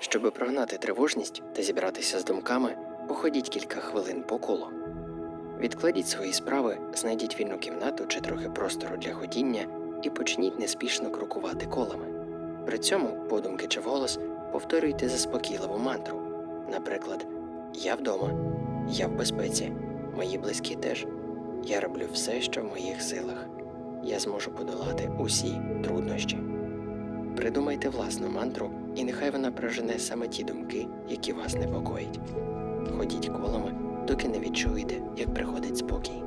Щоби прогнати тривожність та зібратися з думками, походіть кілька хвилин по колу. Відкладіть свої справи, знайдіть вільну кімнату чи трохи простору для ходіння і почніть неспішно крокувати колами. При цьому, подумки чи вголос, повторюйте заспокійливу мантру. Наприклад, Я вдома, я в безпеці, мої близькі теж. Я роблю все, що в моїх силах. Я зможу подолати усі труднощі придумайте власну мантру, і нехай вона прожене саме ті думки, які вас непокоїть. Ходіть колами, доки не відчуєте, як приходить спокій.